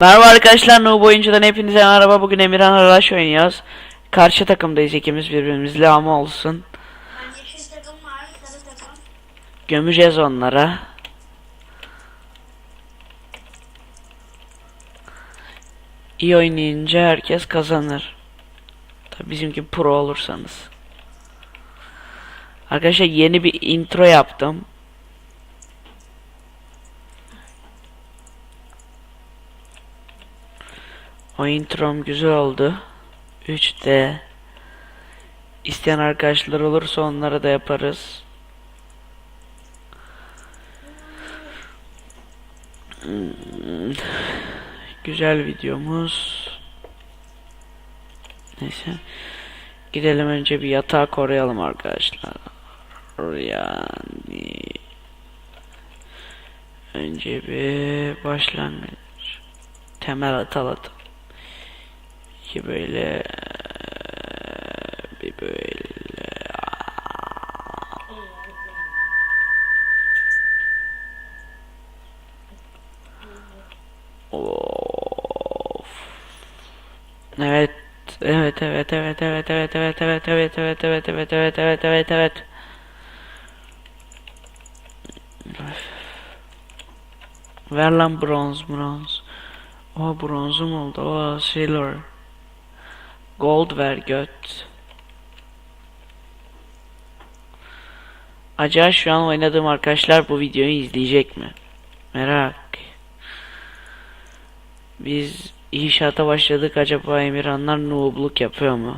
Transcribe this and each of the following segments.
Merhaba arkadaşlar Noob oyuncudan hepinize merhaba. Bugün Emirhan Araş oynuyoruz. Karşı takımdayız ikimiz birbirimizle ama olsun. Takım. Gömeceğiz onlara. İyi oynayınca herkes kazanır. Tabi bizimki pro olursanız. Arkadaşlar yeni bir intro yaptım O introm güzel oldu. 3D İsteyen arkadaşlar olursa onlara da yaparız. Hmm, Güzel videomuz. Neyse. Gidelim önce bir yatağı koruyalım arkadaşlar. Yani. Önce bir başlangıç. Temel atalım ki böyle bir böyle of evet evet evet evet evet evet evet evet evet evet evet evet evet evet evet evet ver lan bronz bronz o bronzum oldu o silver Gold ver. Acaba şu an oynadığım arkadaşlar bu videoyu izleyecek mi? Merak. Biz inşaata başladık acaba Emirhanlar noobluk yapıyor mu?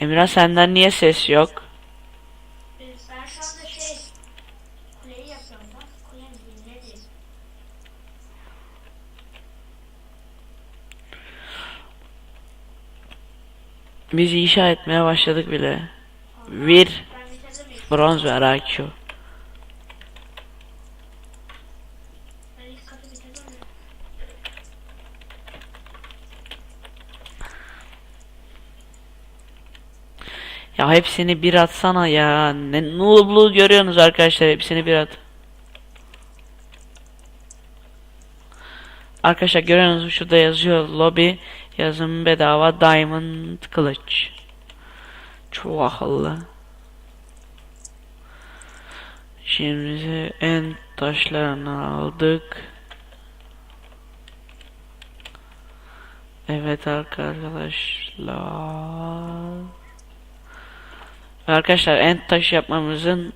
Emirhan senden niye ses yok? Ee, Ben şu anda şey, kuleyi yapıyorum da. Kule mi diyeyim, ne diyeyim? Biz inşa etmeye başladık bile. Bir bronz katı bitirdim ya. Hepsini bir atsana ya. Ne noobluğu görüyorsunuz arkadaşlar hepsini bir at. Arkadaşlar görüyorsunuz şurada yazıyor lobby yazım bedava diamond kılıç. Çok akıllı. Şimdi en taşlarını aldık. Evet arkadaşlar. Arkadaşlar end taş yapmamızın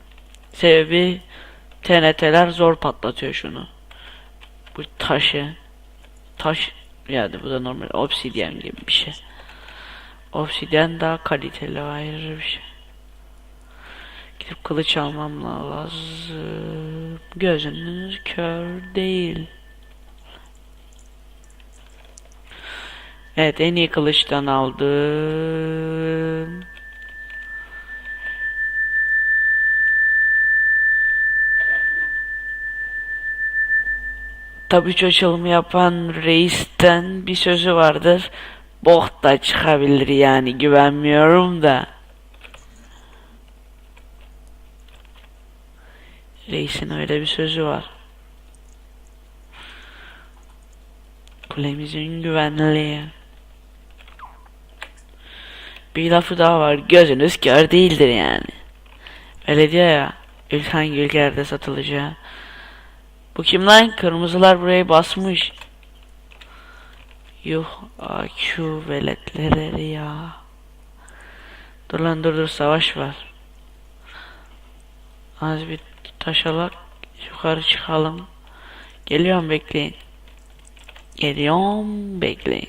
sebebi TNT'ler zor patlatıyor şunu. Bu taşı taş yani bu da normal obsidyen gibi bir şey. Obsidyen daha kaliteli ayrı bir şey. Gidip kılıç almam lazım. Gözünüz kör değil. Evet en iyi kılıçtan aldım. Şu açılımı yapan reisten bir sözü vardır. Bok da çıkabilir yani güvenmiyorum da. Reisin öyle bir sözü var. Kulemizin güvenliği. Bir lafı daha var. Gözünüz kör değildir yani. Öyle diyor ya. Hangi ülkelerde satılacağı. Bu kim lan? Kırmızılar burayı basmış. Yuh AQ veletleri ya. Dur lan dur dur savaş var. Az bir taşalak yukarı çıkalım. Geliyorum bekleyin. Geliyorum bekleyin.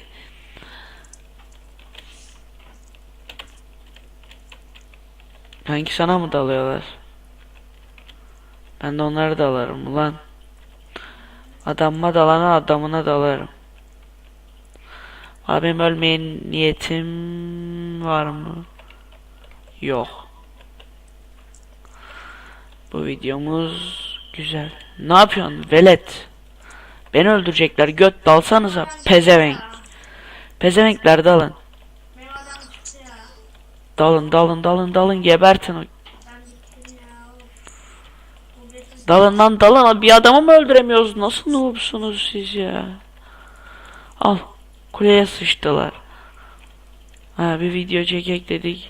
Kanki sana mı dalıyorlar? Ben de onları dalarım ulan. Adamıma dalana adamına dalarım. Abim ölmeyen niyetim var mı? Yok. Bu videomuz güzel. Ne yapıyorsun velet? Beni öldürecekler göt dalsanıza pezevenk. Pezevenkler dalın. Dalın dalın dalın dalın gebertin o. Ben bittim ya. Of. Bu betim Dalın lan dalın. Bir adamı mı öldüremiyoruz? Nasıl noobsunuz siz ya? Al. Kuleye sıçtılar. Ha bir video çekek dedik.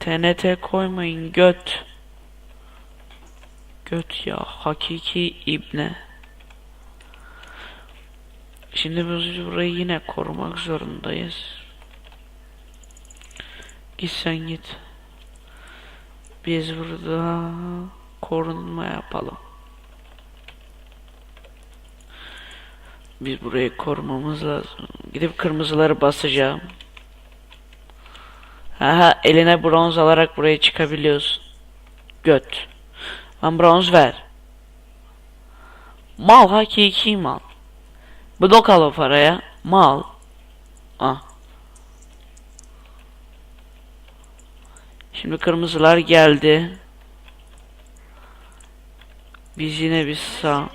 TNT koymayın göt. Göt ya hakiki ibne. Şimdi biz burayı yine korumak zorundayız. Git sen git. Biz burada korunma yapalım. Biz burayı korumamız lazım. Gidip kırmızıları basacağım. Aha eline bronz alarak buraya çıkabiliyorsun. Göt. Lan bronz ver. Mal hakiki mal. Blok al o paraya. Mal. Ah. Şimdi kırmızılar geldi. Biz yine bir sağ.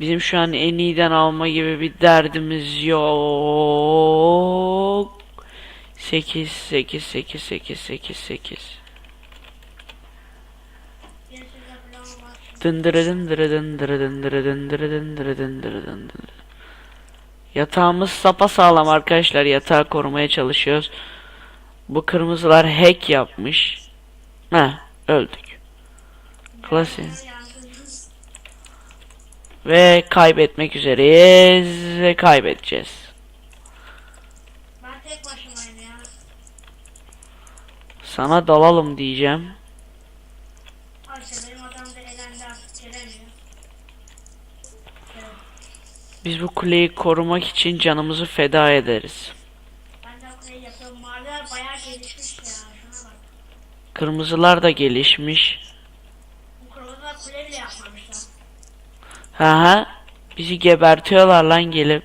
Bizim şu an en iyiden alma gibi bir derdimiz yok. 8 8 8 8 8 8 Gerisi de falan var. Dındırı dındırı dındırı dındırı dındırı dındırı dındırı dındırı. Yatağımız sapa sağlam arkadaşlar. Yatağı korumaya çalışıyoruz. Bu kırmızılar hack yapmış. Heh öldük. Klasik. Ve kaybetmek üzereyiz. Ve kaybedeceğiz. Sana dalalım diyeceğim. Ay işte benim adam da elendi artık gelemiyor. Evet. Biz bu kuleyi korumak için canımızı feda ederiz. Kırmızılar da gelişmiş. Hı. Bizi gebertiyorlar lan gelip.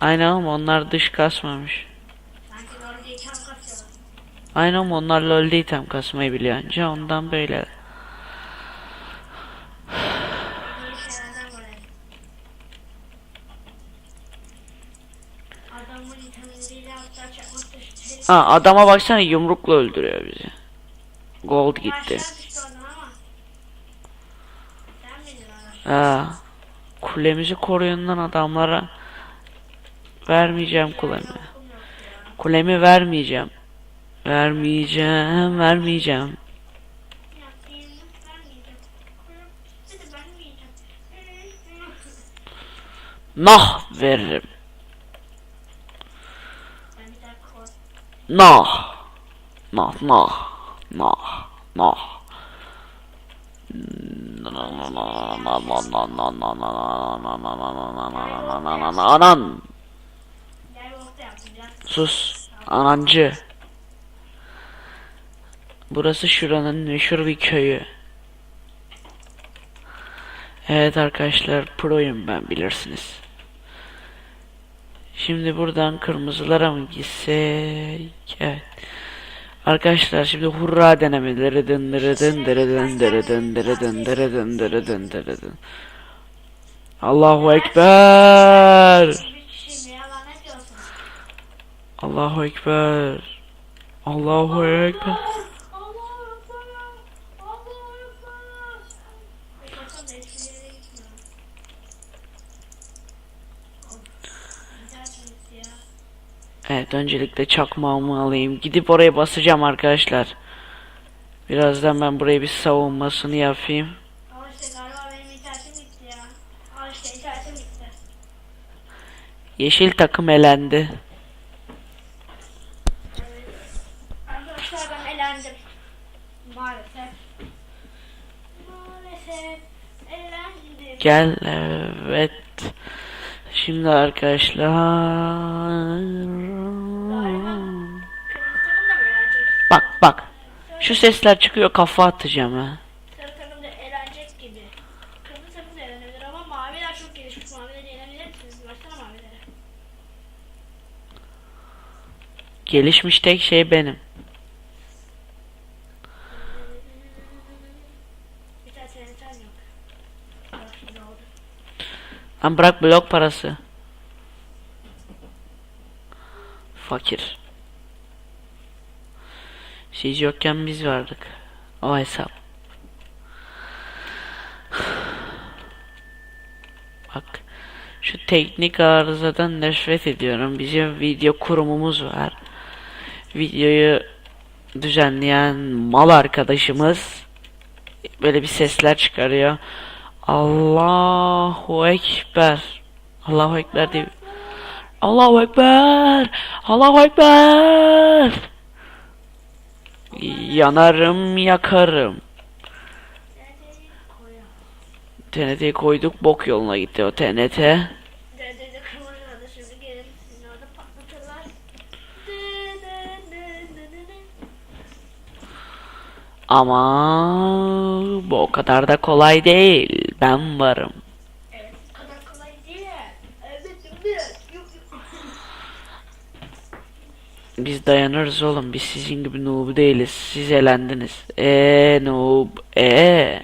Aynen ama onlar dış kasmamış. Aynen ama onlar LoL'de item kasmayı biliyor anca ondan böyle. Ha adama baksana yumrukla öldürüyor bizi. Gold gitti. Ha. Kulemizi koruyun lan adamlara. Vermeyeceğim kulemi. Kulemi vermeyeceğim. Vermeyeceğim, vermeyeceğim. Nah veririm. Ben bir dakika koy. Nah. Nah, nah. Nah, nah. Anan. Sus. Anancı. Burası şuranın meşhur bir köyü. Evet arkadaşlar proyum ben bilirsiniz. Şimdi buradan kırmızılara mı gitsek? Evet. Arkadaşlar şimdi hurra denemeleri dındırı dındırı dındırı dındırı dındırı dındırı dındırı dın. Allahu Ekber. Bir kişi ne yalan ne diyorsun? Allahu Ekber. Allahu Ekber. Allahu Ekber. Allahu Ekber. Mikrofon da hiçbir yere gitmiyor. Of, internet gitti ya. Evet öncelikle çakmağımı alayım. Gidip oraya basacağım arkadaşlar. Birazdan ben buraya bir savunmasını yapayım. İşte ya. İşte. Yeşil takım elendi. Arkadaşlar ben elendim. Maalesef. Maalesef elendim. Gel evet. Şimdi arkadaşlar. Kırmızı takım da mı elenecek? Bak. Şu sesler çıkıyor kafa atacağım ha. Sarı takım da elenecek gibi. Kırmızı takım da elenebilir ama maviler çok gelişmiş. Mavileri yenebilir misiniz? Baksana mavilere. Gelişmiş tek şey benim. Bir tane TNT'm yok. Bak şimdi oldu. Lan bırak blok parası. Fakir. Siz yokken biz vardık. O hesap. Bak. Şu teknik arızadan nefret ediyorum. Bizim video kurumumuz var. Videoyu düzenleyen mal arkadaşımız böyle bir sesler çıkarıyor. Allahu Ekber. Allahu Ekber diye. Allahu Ekber. Allahu Ekber. Yanarım yakarım. TNT'yi koyduk bok yoluna gitti o TNT. Ama bu o kadar da kolay değil. Ben varım. Evet bu kadar kolay değil. Evet evet. Yok, yok. Biz dayanırız oğlum. Biz sizin gibi noob değiliz. Siz elendiniz. Eee noob. Eee.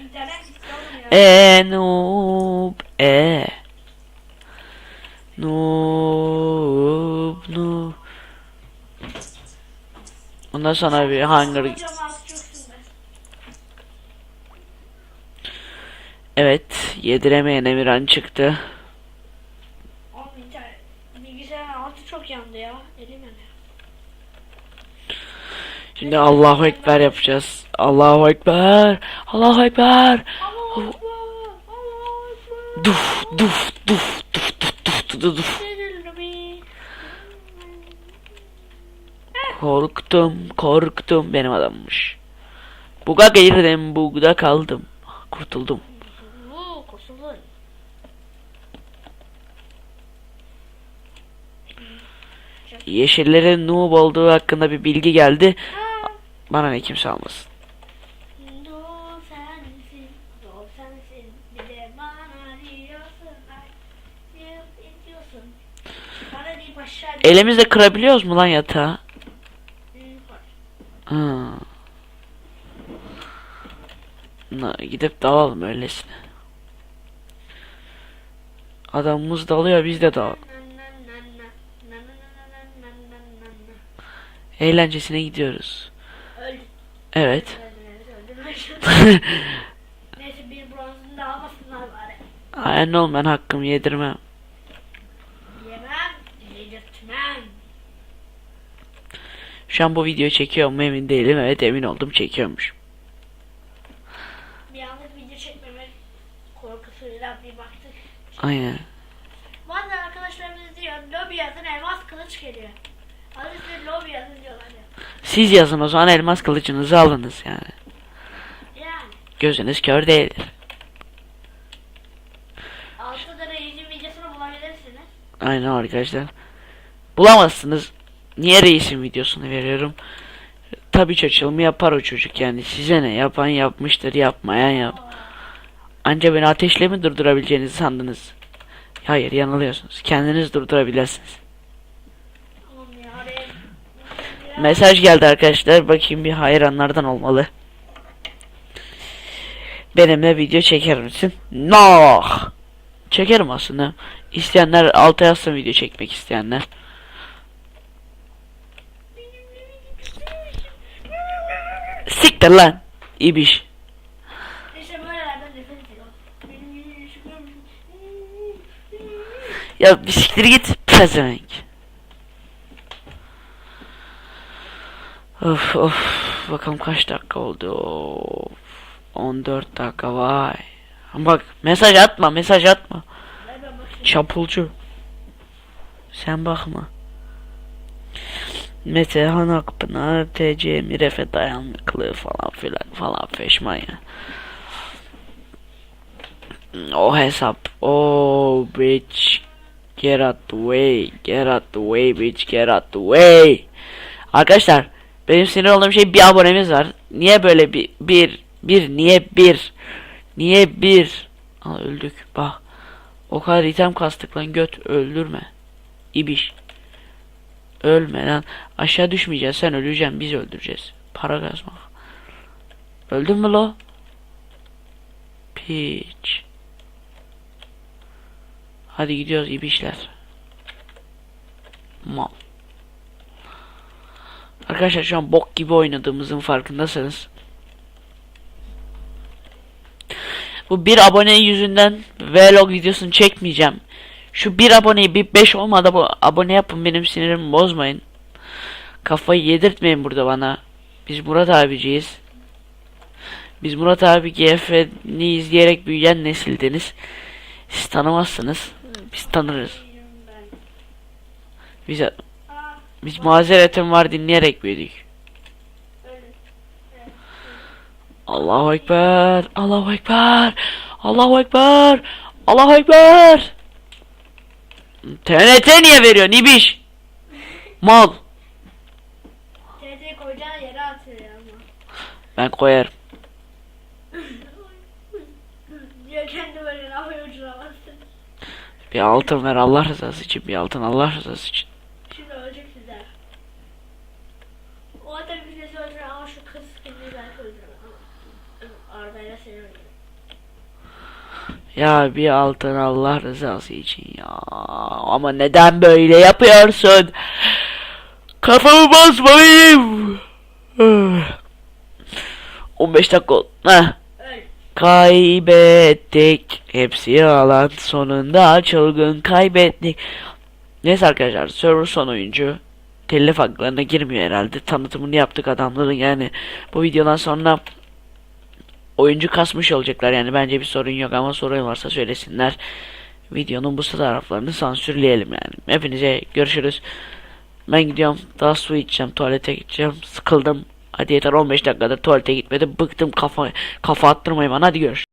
Eee noob. Eee. Noob. Noob. Ondan sonra bir ben. Evet. Yediremeyen Emirhan çıktı. Şimdi Allahu Ekber yapacağız. Allahu Ekber. Allahu Ekber. Duf duf duf duf duf duf duf duf. Korktum, korktum benim adammış. Buga girdim, bugda kaldım. Kurtuldum. Yeşillerin noob olduğu hakkında bir bilgi geldi. Bana ne kimse almasın. Elimizle kırabiliyoruz mu lan yatağı? Na, gidip dalalım öylesine. Adamımız dalıyor biz de dalalım. Eğlencesine gidiyoruz. Evet. Neyse bir bronzunu da almasınlar bari. Aynen oğlum ben hakkımı yedirmem. Yemem, yedirtmem. Şu an bu videoyu çekiyor mu emin değilim. Evet emin oldum çekiyormuş. Bir anlık video çekmemek korkusuyla bir baktık. Aynen. Bazen arkadaşlarımız diyor, lobi yazın elmas kılıç geliyor. Hadi size lobi yazın diyorlar ya. Siz yazın o zaman elmas kılıcınızı alınız yani. Gözünüz kör değildir. Aynen arkadaşlar. Bulamazsınız. Niye reisin videosunu veriyorum? Tabi açılımı yapar o çocuk yani. Size ne? Yapan yapmıştır, yapmayan yap. Anca beni ateşle mi durdurabileceğinizi sandınız? Hayır yanılıyorsunuz. Kendiniz durdurabilirsiniz. Oğlum ya re- ya. Mesaj geldi arkadaşlar. Bakayım bir hayranlardan olmalı. Benimle video çeker misin? No. Çekerim aslında. İsteyenler alta yazsın video çekmek isteyenler. Siktir lan. İbiş. Ya bir siktir git. Pezevenk. Of of. Bakalım kaç dakika oldu. Of. 14 dakika vay. Bak mesaj atma mesaj atma. Çapulcu. Sen bakma. Mete Han Akpınar TC Mirefe dayanıklı falan filan falan feşman ya. O hesap. O bitch. Get out the way. Get out the way bitch. Get out the way. Arkadaşlar benim sinir olduğum şey bir abonemiz var. Niye böyle bir bir bir niye bir niye bir Aa, öldük bak. O kadar item kastık lan göt öldürme. İbiş. Ölme lan. Aşağı düşmeyeceğiz. Sen öleceksin. Biz öldüreceğiz. Para kazmak. Öldün mü lo? Piç. Hadi gidiyoruz ibişler. Mal. Arkadaşlar şu an bok gibi oynadığımızın farkındasınız. Bu bir abone yüzünden vlog videosunu çekmeyeceğim. Şu bir aboneyi bir 5 olmadı bu abone yapın benim sinirimi bozmayın. Kafayı yedirtmeyin burada bana. Biz Murat abiciyiz. Biz Murat abi GF'ni izleyerek büyüyen nesildeniz. Siz tanımazsınız. Biz tanırız. Biz, biz mazeretim var dinleyerek büyüdük. öyle. Allahu Ekber. Allahu Ekber. Allahu Ekber. Allahu Ekber. TNT niye veriyor Nibiş? Mal. TT koyacağın yere atıyor ama. Ben koyarım. Diyor kendi böyle uçuramazsın. Bir altın ver Allah rızası için. Bir altın Allah rızası için. Ya bir altın Allah rızası için ya. Ama neden böyle yapıyorsun? Kafamı basmayayım. 15 dakika. Kaybettik. Hepsi yalan. Sonunda çılgın kaybettik. Neyse arkadaşlar server son oyuncu. Telif haklarına girmiyor herhalde. Tanıtımını yaptık adamların yani. Bu videodan sonra oyuncu kasmış olacaklar yani bence bir sorun yok ama sorun varsa söylesinler. Videonun bu taraflarını sansürleyelim yani. Hepinize görüşürüz. Ben gidiyorum. Daha su içeceğim. Tuvalete gideceğim. Sıkıldım. Hadi yeter 15 dakikadır tuvalete gitmedim. Bıktım kafa kafa attırmayın bana. Hadi görüş.